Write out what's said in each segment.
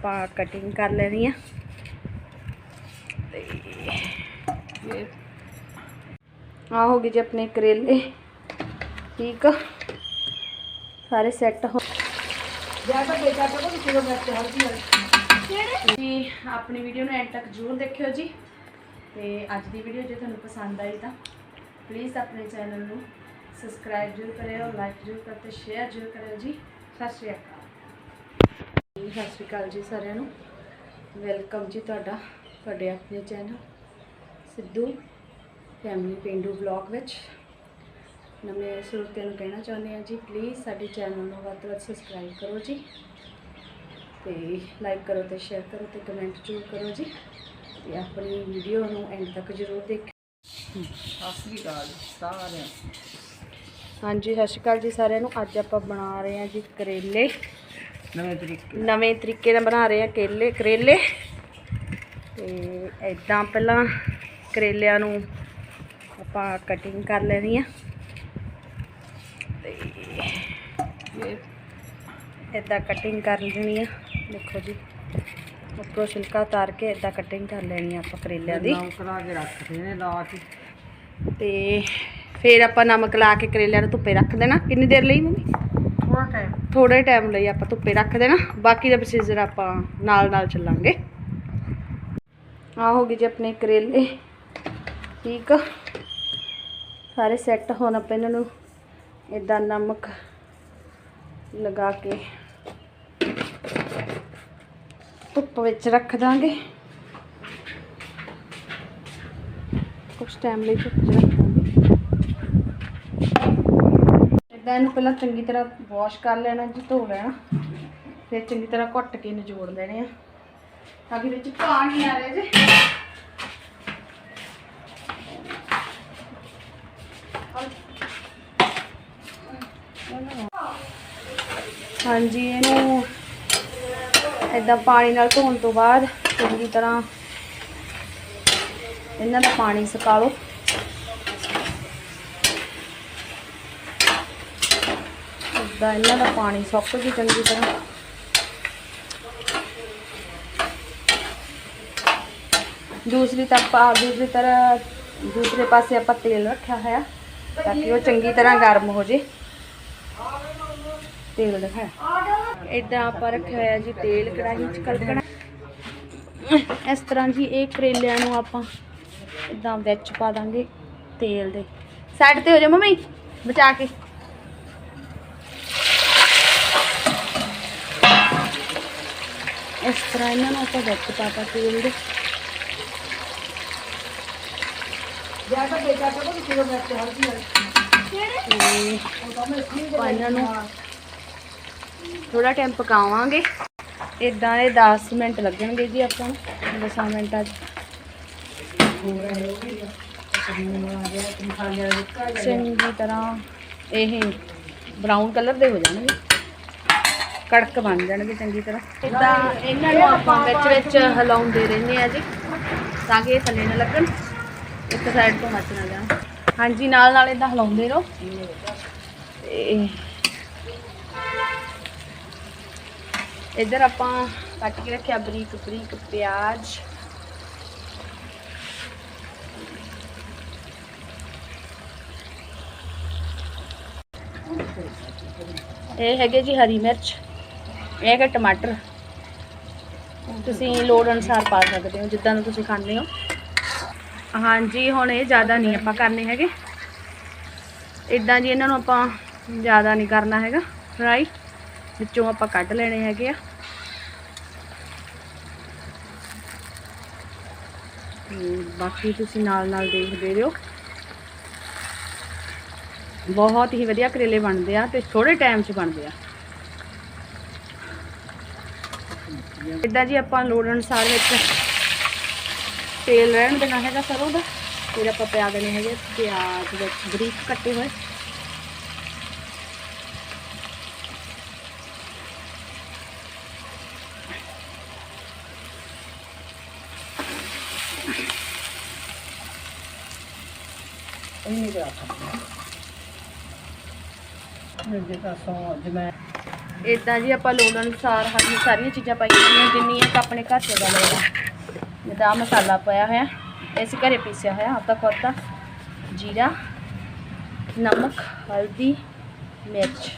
ਆਪਾਂ ਕਟਿੰਗ ਕਰ ਲੈਣੀ ਆ ਤੇ ਆ ਹੋ ਗਏ ਜੀ ਆਪਣੇ ਕਰੇਲੇ। ਠੀਕ ਆ? ਸਾਰੇ ਸੈੱਟ ਹੋ ਜੀ, ਆਪਣੀ ਵੀਡੀਓ ਨੂੰ ਐਂਡ ਤੱਕ ਜ਼ਰੂਰ ਦੇਖਿਓ ਜੀ। ਤੇ ਅੱਜ ਦੀ ਵੀਡੀਓ ਜੇ ਤੁਹਾਨੂੰ ਪਸੰਦ ਆਈ ਤਾਂ ਪਲੀਜ਼ ਆਪਣੇ ਚੈਨਲ ਨੂੰ ਸਬਸਕ੍ਰਾਈਬ ਜ਼ਰੂਰ ਕਰਿਓ ਲਾਈਕ ਜ਼ਰੂਰ ਕਰਤੇ ਸ਼ੇਅਰ ਜ਼ਰੂਰ ਕਰਿਓ ਜੀ। ਸਤਿ ਸ਼੍ਰੀ ਅਕਾਲ। ਜੀ, ਸਤਿ ਸ਼੍ਰੀ ਅਕਾਲ ਜੀ ਸਾਰਿਆਂ ਨੂੰ। ਵੈਲਕਮ ਜੀ ਤੁਹਾਡਾ ਤੁਹਾਡੇ ਆਪਣੇ channel Sidhu family Pindu blog ਵਿੱਚ। ਨਵੇਂ ਸਰੋਤਿਆਂ ਨੂੰ ਕਹਿਣਾ ਚਾਹੁੰਦੇ ਹਾਂ ਜੀ ਪਲੀਜ਼ ਸਾਡੇ ਚੈਨਲ ਨੂੰ ਵੱਧ ਤੋਂ ਵੱਧ ਸਬਸਕ੍ਰਾਈਬ ਕਰੋ ਜੀ। ਤੇ ਲਾਈਕ ਕਰੋ ਤੇ ਸ਼ੇਅਰ ਕਰੋ ਤੇ ਕਮੈਂਟ ਜ਼ਰੂਰ ਕਰੋ ਜੀ। ਤੇ ਆਪਣੀ ਵੀਡੀਓ ਨੂੰ ਐਂਡ ਤੱਕ ਜ਼ਰੂਰ ਦੇਖਿਓ ਸਤਿ ਸ੍ਰੀ ਅਕਾਲ ਸਾਰਿਆਂ ਹਾਂਜੀ ਸਤਿ ਸ਼੍ਰੀ ਅਕਾਲ ਜੀ ਸਾਰਿਆਂ ਨੂੰ। ਅੱਜ ਆਪਾਂ ਬਣਾ ਰਹੇ ਹਾਂ ਜੀ ਕਰੇਲੇ। ਨਵੇਂ ਤਰੀਕੇ ਨਵੇਂ ਤਰੀਕੇ ਨਾਲ ਬਣਾ ਰਹੇ ਹਾਂ ਕੇਲੇ ਕਰੇਲੇ। ਤੇ ਐਦਾਂ ਪਹਿਲਾਂ ਕਰੇਲਿਆਂ ਨੂੰ ਆਪਾਂ ਕਟਿੰਗ ਕਰ ਲੈਣੀ ਆ। ਤੇ ਇਦਾਂ ਕਟਿੰਗ ਕਰ ਲੈਣੀ ਆ। ਦੇਖੋ ਜੀ ਉੱਪਰੋਂ ਛਿਲਕਾ ਉਤਾਰ ਕੇ ਇਦਾਂ ਕਟਿੰਗ ਕਰ ਲੈਣੀ ਆ ਆਪਾਂ ਕਰੇਲਿਆਂ ਦੀ। ਨਾਮ ਕਰਾ ਕੇ ਰੱਖਦੇ ਨੇ ਲਾ ਕੇ ਤੇ ਫਿਰ ਆਪਾਂ ਨਮਕ ਲਾ ਕੇ ਕਰੇਲਿਆਂ ਨੂੰ ਧੁੱਪੇ ਰੱਖ ਦੇਣਾ। ਕਿੰਨੀ ਦੇਰ ਲਈ ਮੰਮੀ? ਥੋੜਾ ਟਾਈਮ ਥੋੜੇ ਟਾਈਮ ਲਈ ਆਪਾਂ ਧੁੱਪੇ ਰੱਖ ਦੇਣਾ। ਬਾਕੀ ਦਾ ਪ੍ਰੋਸੀਜਰ ਆਪਾਂ ਨਾਲ ਨਾਲ ਚੱਲਾਂਗੇ। ਆ ਹੋ ਗਏ ਜੀ ਆਪਣੇ ਕਰੇਲੇ। ਠੀਕ ਆ। ਸਾਰੇ ਸੈੱਟ ਹੋਣ ਆਪਾਂ ਇਹਨਾਂ ਨੂੰ ਇਦਾਂ ਨਮਕ ਲਗਾ ਕੇ ਧੁੱਪ ਵਿੱਚ ਰੱਖ ਦਾਂਗੇ। ਕੁਝ ਟਾਈਮ ਲਈ ਧੁੱਪ 'ਚ ਰੱਖਾਂਗੇ ਇਦਾਂ ਇਹਨੂੰ ਪਹਿਲਾਂ ਚੰਗੀ ਤਰ੍ਹਾਂ ਵਾਸ਼ ਕਰ ਲੈਣਾ, ਜੀ ਧੋ ਲੈਣਾ, ਫਿਰ ਚੰਗੀ ਤਰ੍ਹਾਂ ਘੁੱਟ ਕੇ ਨਿਚੋੜ ਲੈਣੇ ਆ। ਤਾਂ ਕਿ ਵਿੱਚ ਪਾਣੀ ਆ ਰਿਹਾ ਜੇ। ਹਾਂਜੀ, ਇਹਨੂੰ ਇਦਾਂ ਪਾਣੀ ਨਾਲ ਧੋਣ ਤੋਂ ਬਾਅਦ ਚੰਗੀ ਤਰ੍ਹਾਂ ਇਹਨਾਂ ਦਾ ਪਾਣੀ ਸੁਕਾ ਲਓ। ਇਦਾਂ ਇਹਨਾਂ ਦਾ ਪਾਣੀ ਸੁੱਕ ਗਈ ਚੰਗੀ ਤਰ੍ਹਾਂ। ਦੂਸਰੀ ਤਰਫ ਦੂਸਰੀ ਤਰ੍ਹਾਂ, ਦੂਸਰੇ ਪਾਸੇ ਆਪਾਂ ਤੇਲ ਰੱਖਿਆ ਹੋਇਆ, ਤਾਂ ਕਿ ਉਹ ਚੰਗੀ ਤਰ੍ਹਾਂ ਗਰਮ ਹੋ ਜੇ। ਤੇਲ ਦਿਖਾਇਆ ਇਦਾਂ ਆਪਾਂ ਰੱਖਿਆ ਹੋਇਆ ਜੀ ਤੇਲ ਕੜਾਹੀ 'ਚ ਕਲਕਣਾ। ਇਸ ਤਰ੍ਹਾਂ ਜੀ ਇਹ ਕਰੇਲਿਆਂ ਨੂੰ ਆਪਾਂ ਇਦਾਂ ਵਿੱਚ ਪਾ ਦਾਂਗੇ ਤੇਲ ਦੇ। ਸਾਈਡ ਤੇ ਹੋ ਜਾ ਮੰਮੀ, ਬਚਾ ਕੇ। ਇਸ ਤਰ੍ਹਾਂ ਇਹਨਾਂ ਨੂੰ ਆਪਾਂ ਵਿੱਚ ਪਾ ਪਾ ਤੇਲ ਦੇ ਜ਼ਿਆਦਾ ਬੇਟਾ ਤਾਂ ਕੋਈ ਕਿਲੋ ਮਿਰਚ ਹਲਦੀ ਆਪਾਂ ਇਹਨਾਂ ਨੂੰ ਥੋੜਾ ਟਾਈਮ ਪਕਾਵਾਂਗੇ। ਇਦਾਂ ਇਹ 10 ਮਿੰਟ ਲੱਗਣਗੇ ਜੀ ਆਪਾਂ ਨੂੰ 10 ਮਿੰਟਾਂ 'ਚ। ਚੰਗੀ ਤਰ੍ਹਾਂ ਇਹ ਬਰਾਊਨ ਕਲਰ ਦੇ ਹੋ ਜਾਣਗੇ। ਕੜਕ ਬਣ ਜਾਣਗੇ ਚੰਗੀ ਤਰ੍ਹਾਂ। ਇਦਾਂ ਇਹਨਾਂ ਨੂੰ ਆਪਾਂ ਵਿੱਚ ਵਿੱਚ ਹਿਲਾਉਂਦੇ ਰਹਿੰਦੇ ਆ ਜੀ। ਤਾਂ ਕਿ ਇਹ ਥੱਲੇ ਨਾ ਲੱਗਣ। ਇੱਕ ਸਾਈਡ ਤੋਂ ਮੱਚ ਨਾ ਜਾਣ। ਹਾਂਜੀ, ਨਾਲ ਨਾਲ ਇਦਾਂ ਹਿਲਾਉਂਦੇ ਰਹੋ। ਤੇ ਇੱਧਰ ਆਪਾਂ ਕੱਟ ਕੇ ਰੱਖਿਆ ਬਰੀਕ ਬਰੀਕ ਪਿਆਜ਼। ਇਹ ਹੈਗੇ ਜੀ ਹਰੀ ਮਿਰਚ। ਇਹ ਹੈਗਾ ਟਮਾਟਰ। ਤੁਸੀਂ ਲੋੜ ਅਨੁਸਾਰ ਪਾ ਸਕਦੇ ਹੋ, ਜਿੱਦਾਂ ਦਾ ਤੁਸੀਂ ਖਾਂਦੇ ਹੋ। ਹਾਂਜੀ, ਹੁਣ ਇਹ ਜ਼ਿਆਦਾ ਨਹੀਂ ਆਪਾਂ ਕਰਨੇ ਹੈਗੇ। ਇਦਾਂ ਜੀ ਇਹਨਾਂ ਨੂੰ ਆਪਾਂ ਜ਼ਿਆਦਾ ਨਹੀਂ ਕਰਨਾ ਹੈਗਾ। ਫਰਾਈ ਵਿੱਚੋਂ ਆਪਾਂ ਕੱਢ ਲੈਣੇ ਹੈਗੇ ਆ। ਬਾਕੀ ਤੁਸੀਂ ਨਾਲ ਨਾਲ ਦੇਖਦੇ ਰਹੋ। ਬਹੁਤ ਹੀ ਵਧੀਆ ਕਰੇਲੇ ਬਣਦੇ ਆ ਤੇ ਥੋੜੇ ਟਾਈਮ 'ਚ ਬਣਦੇ ਆ। ਇਦਾਂ ਜੀ ਆਪਾਂ ਲੋੜ ਅਨੁਸਾਰ ਵਿੱਚ ਤੇਲ ਰਹਿਣ ਦੇਣਾ ਹੈਗਾ ਸਰੋਂ ਦਾ, ਫਿਰ ਆਪਾਂ ਪਿਆ ਦੇਣੇ ਹੈਗੇ ਪਿਆਜ਼ ਵਿੱਚ ਬਰੀਕ ਕੱਟੇ ਹੋਏ। ਇਹ ਨਹੀਂ ਕਰਾ ਸਕਦੇ ਜੇ ਤਾਂ ਸੌ ਜਮੈ ਇਦਾਂ ਜੀ ਆਪਾਂ ਲੋੜ ਅਨੁਸਾਰ ਹਰੀ ਸਾਰੀਆਂ ਚੀਜ਼ਾਂ ਪਾਈਆਂ ਹੋਈਆਂ, ਜਿੰਨੀਆਂ ਕੁ ਆਪਣੇ ਘਰ ਚ ਦਾ ਲੋੜਾ ਜਿੱਦਾਂ ਮਸਾਲਾ ਪਾਇਆ ਹੋਇਆ, ਇਹ ਅਸੀਂ ਘਰੇ ਪੀਸਿਆ ਹੋਇਆ ਆਪਦਾ ਖੁਦ ਦਾ ਜੀਰਾ, ਨਮਕ, ਹਲਦੀ, ਮਿਰਚ।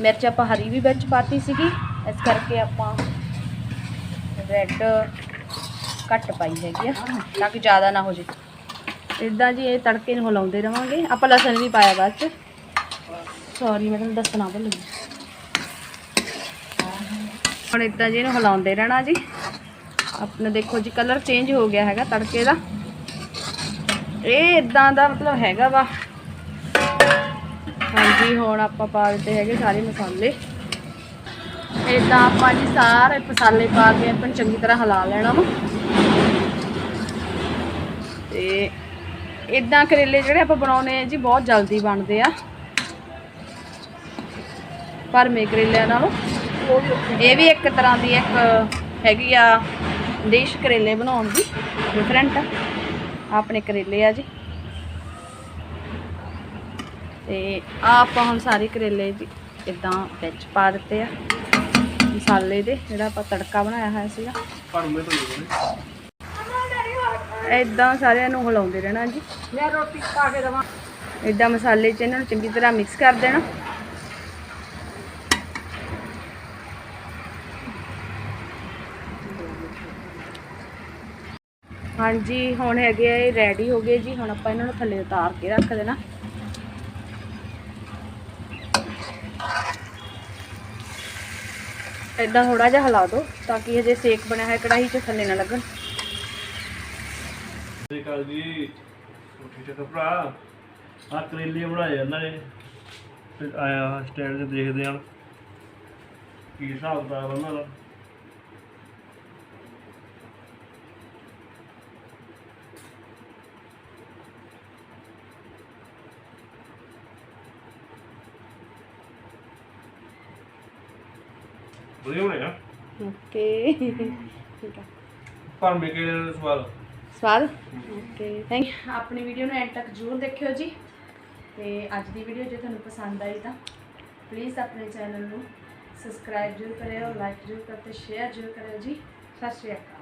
ਮਿਰਚ ਆਪਾਂ ਹਰੀ ਵੀ ਵਿੱਚ ਪਾਤੀ ਸੀਗੀ, ਇਸ ਕਰਕੇ ਆਪਾਂ ਰੈੱਡ ਘੱਟ ਪਾਈ ਹੈਗੀ ਆ, ਤਾਂ ਕਿ ਜ਼ਿਆਦਾ ਨਾ ਹੋ ਜੇ। ਇਦਾਂ ਜੀ ਇਹ ਤੜਕੇ ਨੂੰ ਹਿਲਾਉਂਦੇ ਰਵਾਂਗੇ। ਆਪਾਂ ਲਸਣ ਵੀ ਪਾਇਆ ਬਾਅਦ ਚ। ਸੌਰੀ ਮੈਂ ਤੁਹਾਨੂੰ ਦੱਸਣਾ ਭੁੱਲ ਗਈ। ਹੁਣ ਇਦਾਂ ਜੀ ਇਹਨੂੰ ਹਿਲਾਉਂਦੇ ਰਹਿਣਾ ਜੀ। ਆਪਣਾ ਦੇਖੋ ਜੀ ਕਲਰ ਚੇਂਜ ਹੋ ਗਿਆ ਹੈਗਾ ਤੜਕੇ ਦਾ। ਇਹ ਇਦਾਂ ਦਾ ਮਤਲਬ ਹੈਗਾ ਵਾ। ਹਾਂਜੀ, ਹੁਣ ਆਪਾਂ ਪਾ ਦਿੱਤੇ ਹੈਗੇ ਸਾਰੇ ਮਸਾਲੇ। ਇਦਾਂ ਆਪਾਂ ਜੀ ਸਾਰੇ ਮਸਾਲੇ ਪਾ ਕੇ ਆਪਾਂ ਨੂੰ ਚੰਗੀ ਤਰ੍ਹਾਂ ਹਿਲਾ ਲੈਣਾ ਵਾ। ਤੇ ਇਦਾਂ ਕਰੇਲੇ ਜਿਹੜੇ ਆਪਾਂ ਬਣਾਉਨੇ ਆ ਜੀ, ਬਹੁਤ ਜਲਦੀ ਬਣਦੇ ਆ। ਭਰਮੇ ਕਰੇਲਿਆਂ ਨਾਲੋਂ ਇਹ ਵੀ ਇੱਕ ਤਰ੍ਹਾਂ ਦੀ ਇੱਕ ਹੈਗੀ ਆ ਡਿਸ਼ ਕਰੇਲੇ ਬਣਾਉਣ ਦੀ ਡਿਫਰੈਂਟ ਆਪਣੇ ਕਰੇਲੇ ਆ ਜੀ। ਤੇ ਆ ਆਪਾਂ ਹੁਣ ਸਾਰੇ ਕਰੇਲੇ ਜੀ ਇਦਾਂ ਵਿੱਚ ਪਾ ਦਿੱਤੇ ਆ। ਮਸਾਲੇ ਦੇ ਜਿਹੜਾ ਆਪਾਂ ਤੜਕਾ ਬਣਾਇਆ ਹੋਇਆ ਸੀਗਾ। ਤੋਂ ਨਹੀਂ ਇਦਾਂ ਸਾਰਿਆਂ ਨੂੰ ਹਿਲਾਉਂਦੇ ਰਹਿਣਾ ਜੀ। ਮੈਂ ਰੋਟੀ ਪਾ ਕੇ ਦਵਾਂ। ਇਦਾਂ ਮਸਾਲੇ 'ਚ ਇਹਨਾਂ ਨੂੰ ਚੰਗੀ ਤਰ੍ਹਾਂ ਮਿਕਸ ਕਰ ਦੇਣਾ। ਹਾਂਜੀ, ਹੁਣ ਹੈਗੇ ਆ, ਇਹ ਰੈਡੀ ਹੋ ਗਏ ਜੀ, ਹੁਣ ਆਪਾਂ ਇਹਨਾਂ ਨੂੰ ਥੱਲੇ ਉਤਾਰ ਕੇ ਰੱਖ ਦੇਣਾ। ਇਦਾਂ ਥੋੜਾ ਜਿਹਾ ਹਿਲਾ ਦਿਓ, ਤਾਂ ਕਿ ਹਜੇ ਸੇਕ ਬਣਿਆ ਹੈ ਕੜਾਹੀ 'ਚ ਥੱਲੇ ਨਾ ਲੱਗਣ। ਸ੍ਰੀ ਅਕਾਲ ਜੀ। ਠੀਕ ਠਾਕ ਭਰਾ। ਆ ਕਰੇਲੇ ਬਣਾਏ ਇਹਨਾਂ ਨੇ। ਤੇ ਆਇਆ ਸਟੈਂਡ ਤੇ ਦੇਖਦੇ ਹਾਂ ਕੀ ਹਿਸਾਬ ਦਾ ਉਹਨਾਂ ਦਾ। ਵਧੀਆ ਬਣਿਆ ਓਕੇ। ਠੀਕ ਆ। ਭਰਮੇ ਕੇ ਸਵਾਦ ਸਵਾਦ ਓਕੇ ਥੈਂਕ ਆਪਣੀ ਵੀਡੀਓ ਨੂੰ ਐਂਡ ਤੱਕ ਜ਼ਰੂਰ ਦੇਖਿਓ ਜੀ। ਤੇ ਅੱਜ ਦੀ ਵੀਡੀਓ ਜੇ ਤੁਹਾਨੂੰ ਪਸੰਦ ਆਈ ਤਾਂ ਪਲੀਜ਼ ਆਪਣੇ ਚੈਨਲ ਨੂੰ ਸਬਸਕ੍ਰਾਈਬ ਜ਼ਰੂਰ ਕਰਿਓ ਲਾਈਕ ਜ਼ਰੂਰ ਕਰਤੇ ਸ਼ੇਅਰ ਜ਼ਰੂਰ ਕਰਿਓ ਜੀ। ਸਤਿ ਸ਼੍ਰੀ ਅਕਾਲ।